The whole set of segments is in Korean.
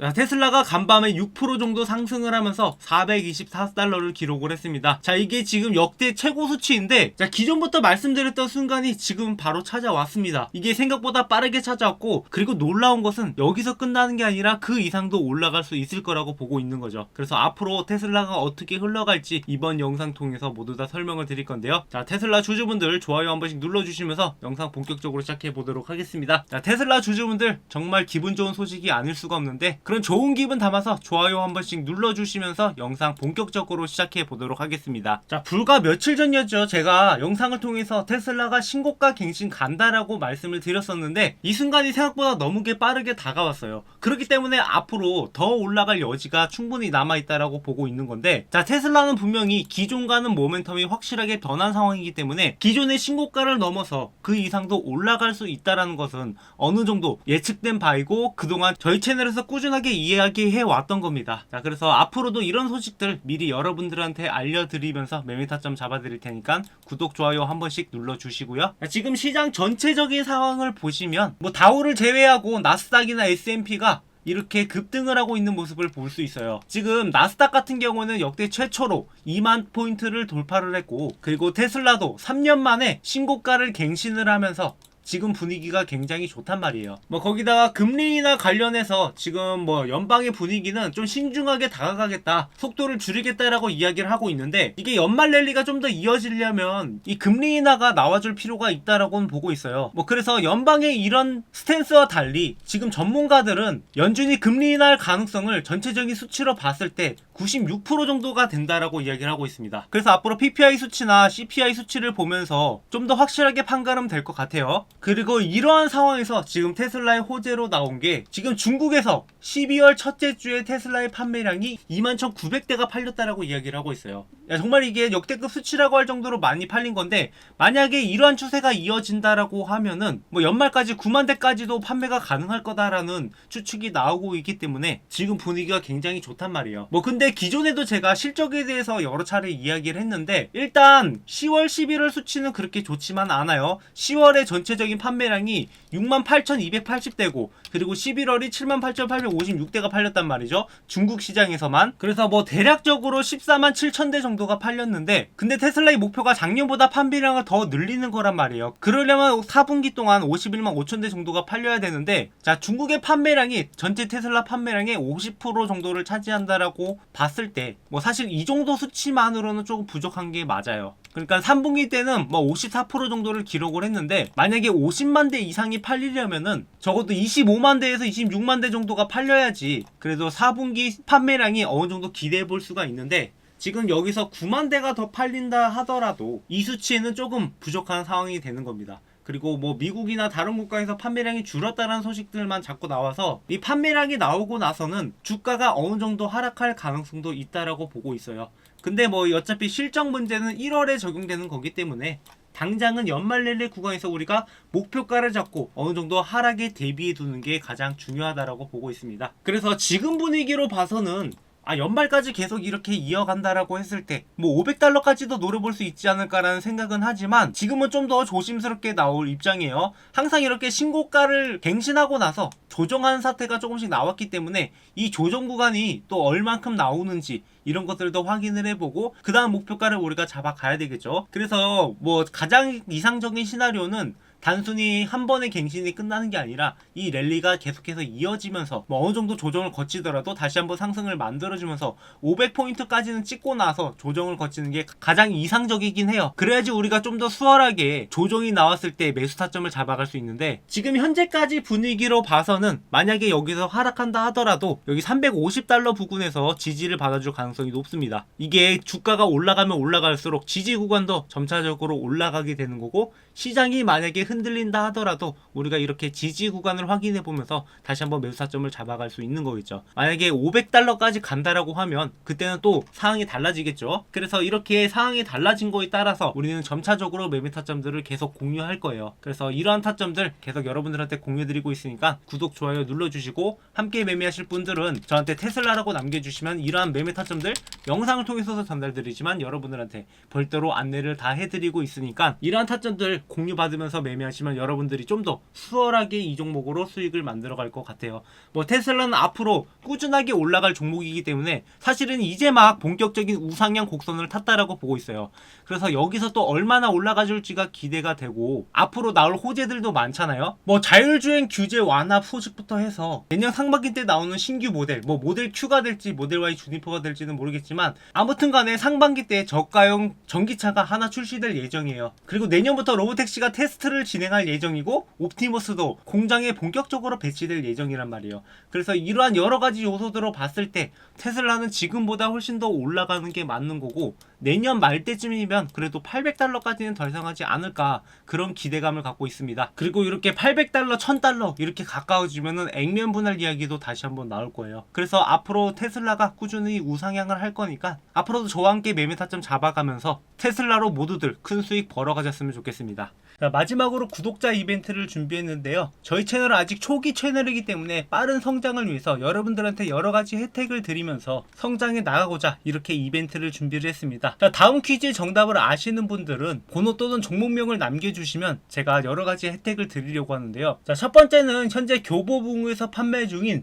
자, 테슬라가 간밤에 6% 정도 상승을 하면서 424달러를 기록을 했습니다. 자, 이게 지금 역대 최고 수치인데, 자, 기존부터 말씀드렸던 순간이 지금 바로 찾아왔습니다. 이게 생각보다 빠르게 찾아왔고, 그리고 놀라운 것은 여기서 끝나는 게 아니라 그 이상도 올라갈 수 있을 거라고 보고 있는 거죠. 그래서 앞으로 테슬라가 어떻게 흘러갈지 이번 영상 통해서 모두 다 설명을 드릴 건데요. 자, 테슬라 주주분들 좋아요 한 번씩 눌러주시면서 영상 본격적으로 시작해 보도록 하겠습니다. 자, 테슬라 주주분들 정말 기분 좋은 소식이 아닐 수가 없는데 그런 좋은 기분 담아서 좋아요 한 번씩 눌러주시면서 영상 본격적으로 시작해 보도록 하겠습니다. 자, 불과 며칠 전이었죠. 제가 영상을 통해서 테슬라가 신고가 갱신 간다라고 말씀을 드렸었는데 이 순간이 생각보다 너무 게 빠르게 다가왔어요. 그렇기 때문에 앞으로 더 올라갈 여지가 충분히 남아있다라고 보고 있는 건데 자, 테슬라는 분명히 기존과는 모멘텀이 확실하게 변한 상황이기 때문에 기존의 신고가를 넘어서 그 이상도 올라갈 수 있다라는 것은 어느 정도 예측된 바이고 그동안 저희 채널에서 꾸준 하게 이야기해 왔던 겁니다. 자, 그래서 앞으로도 이런 소식들 미리 여러분들한테 알려드리면서 매매 타점 잡아드릴 테니까 구독, 좋아요 한 번씩 눌러주시고요. 자, 지금 시장 전체적인 상황을 보시면 뭐 다우를 제외하고 나스닥이나 S&P가 이렇게 급등을 하고 있는 모습을 볼 수 있어요. 지금 나스닥 같은 경우는 역대 최초로 2만 포인트를 돌파를 했고, 그리고 테슬라도 3년 만에 신고가를 갱신을 하면서 지금 분위기가 굉장히 좋단 말이에요. 뭐 거기다가 금리나 관련해서 지금 뭐 연방의 분위기는 좀 신중하게 다가가겠다, 속도를 줄이겠다라고 이야기를 하고 있는데 이게 연말 랠리가 좀 더 이어지려면 이 금리 인하가 나와줄 필요가 있다라고는 보고 있어요. 뭐 그래서 연방의 이런 스탠스와 달리 지금 전문가들은 연준이 금리 인하할 가능성을 전체적인 수치로 봤을 때 96% 정도가 된다라고 이야기를 하고 있습니다. 그래서 앞으로 PPI 수치나 CPI 수치를 보면서 좀 더 확실하게 판가름 될 것 같아요. 그리고 이러한 상황에서 지금 테슬라의 호재로 나온 게 지금 중국에서 12월 첫째 주에 테슬라의 판매량이 21,900대가 팔렸다라고 이야기를 하고 있어요. 야, 정말 이게 역대급 수치라고 할 정도로 많이 팔린 건데 만약에 이러한 추세가 이어진다라고 하면은 뭐 연말까지 9만 대까지도 판매가 가능할 거다라는 추측이 나오고 있기 때문에 지금 분위기가 굉장히 좋단 말이에요. 뭐 근데 기존에도 제가 실적에 대해서 여러 차례 이야기를 했는데 일단 10월 11월 수치는 그렇게 좋지만 않아요. 10월의 전체적인 판매량이 68,280대고 그리고 11월이 78,856대가 팔렸단 말이죠. 중국 시장에서만. 그래서 뭐 대략적으로 14만 7천대 정도가 팔렸는데 근데 테슬라의 목표가 작년보다 판매량을 더 늘리는 거란 말이에요. 그러려면 4분기 동안 51만 5천대 정도가 팔려야 되는데 자 중국의 판매량이 전체 테슬라 판매량의 50% 정도를 차지한다라고 봤을 때 뭐 사실 이 정도 수치만으로는 조금 부족한 게 맞아요. 그러니까 3분기 때는 뭐 54% 정도를 기록을 했는데 만약에 50만 대 이상이 팔리려면은 적어도 25만 대에서 26만 대 정도가 팔려야지 그래도 4분기 판매량이 어느 정도 기대해 볼 수가 있는데 지금 여기서 9만 대가 더 팔린다 하더라도 이 수치에는 조금 부족한 상황이 되는 겁니다. 그리고 뭐 미국이나 다른 국가에서 판매량이 줄었다는 소식들만 자꾸 나와서 이 판매량이 나오고 나서는 주가가 어느 정도 하락할 가능성도 있다라고 보고 있어요. 근데 뭐 어차피 실적 문제는 1월에 적용되는 거기 때문에 당장은 연말 랠리 구간에서 우리가 목표가를 잡고 어느 정도 하락에 대비해 두는 게 가장 중요하다라고 보고 있습니다. 그래서 지금 분위기로 봐서는 아 연말까지 계속 이렇게 이어간다라고 했을 때 뭐 500달러까지도 노려볼 수 있지 않을까라는 생각은 하지만 지금은 좀 더 조심스럽게 나올 입장이에요. 항상 이렇게 신고가를 갱신하고 나서 조정하는 사태가 조금씩 나왔기 때문에 이 조정 구간이 또 얼만큼 나오는지 이런 것들도 확인을 해보고 그 다음 목표가를 우리가 잡아가야 되겠죠. 그래서 뭐 가장 이상적인 시나리오는 단순히 한 번의 갱신이 끝나는 게 아니라 이 랠리가 계속해서 이어지면서 뭐 어느 정도 조정을 거치더라도 다시 한번 상승을 만들어주면서 500포인트까지는 찍고 나서 조정을 거치는 게 가장 이상적이긴 해요. 그래야지 우리가 좀 더 수월하게 조정이 나왔을 때 매수 타점을 잡아갈 수 있는데 지금 현재까지 분위기로 봐서는 만약에 여기서 하락한다 하더라도 여기 350달러 부근에서 지지를 받아줄 가능성이 높습니다. 이게 주가가 올라가면 올라갈수록 지지 구간도 점차적으로 올라가게 되는 거고 시장이 만약에 흔들린다 하더라도 우리가 이렇게 지지 구간을 확인해 보면서 다시 한번 매수 타점을 잡아갈 수 있는 거겠죠. 만약에 500달러까지 간다라고 하면 그때는 또 상황이 달라지겠죠. 그래서 이렇게 상황이 달라진 거에 따라서 우리는 점차적으로 매매 타점들을 계속 공유할 거예요. 그래서 이러한 타점들 계속 여러분들한테 공유드리고 있으니까 구독, 좋아요 눌러주시고 함께 매매하실 분들은 저한테 테슬라라고 남겨주시면 이러한 매매 타점들 영상을 통해서도 전달드리지만 여러분들한테 별도로 안내를 다 해드리고 있으니까 이러한 타점들 공유받으면서 매매 매매하시면 여러분들이 좀 더 수월하게 이 종목으로 수익을 만들어 갈 것 같아요. 뭐 테슬라는 앞으로 꾸준하게 올라갈 종목이기 때문에 사실은 이제 막 본격적인 우상향 곡선을 탔다라고 보고 있어요. 그래서 여기서 또 얼마나 올라가 줄지가 기대가 되고 앞으로 나올 호재들도 많잖아요. 뭐 자율주행 규제 완화 소식부터 해서 내년 상반기 때 나오는 신규 모델, 뭐 모델 Q가 될지 모델 Y 주니퍼가 될지는 모르겠지만 아무튼 간에 상반기 때 저가형 전기차가 하나 출시될 예정이에요. 그리고 내년부터 로보택시가 테스트를 진행할 예정이고 옵티머스도 공장에 본격적으로 배치될 예정이란 말이에요. 그래서 이러한 여러 가지 요소들로 봤을 때 테슬라는 지금보다 훨씬 더 올라가는 게 맞는 거고 내년 말 때쯤이면 그래도 800달러까지는 달성하지 않을까 그런 기대감을 갖고 있습니다. 그리고 이렇게 800달러, 1000달러 이렇게 가까워지면은 액면 분할 이야기도 다시 한번 나올 거예요. 그래서 앞으로 테슬라가 꾸준히 우상향을 할 거니까 앞으로도 저와 함께 매매 타점 잡아가면서 테슬라로 모두들 큰 수익 벌어가셨으면 좋겠습니다. 자, 마지막으로 구독자 이벤트를 준비했는데요. 저희 채널은 아직 초기 채널이기 때문에 빠른 성장을 위해서 여러분들한테 여러 가지 혜택을 드리면서 성장해 나가고자 이렇게 이벤트를 준비를 했습니다. 자, 다음 퀴즈의 정답을 아시는 분들은 번호 또는 종목명을 남겨주시면 제가 여러 가지 혜택을 드리려고 하는데요. 자, 첫 번째는 현재 교보문고에서 판매 중인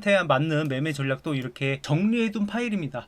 맞는 매매 전략도 이렇게 정리해둔 파일입니다.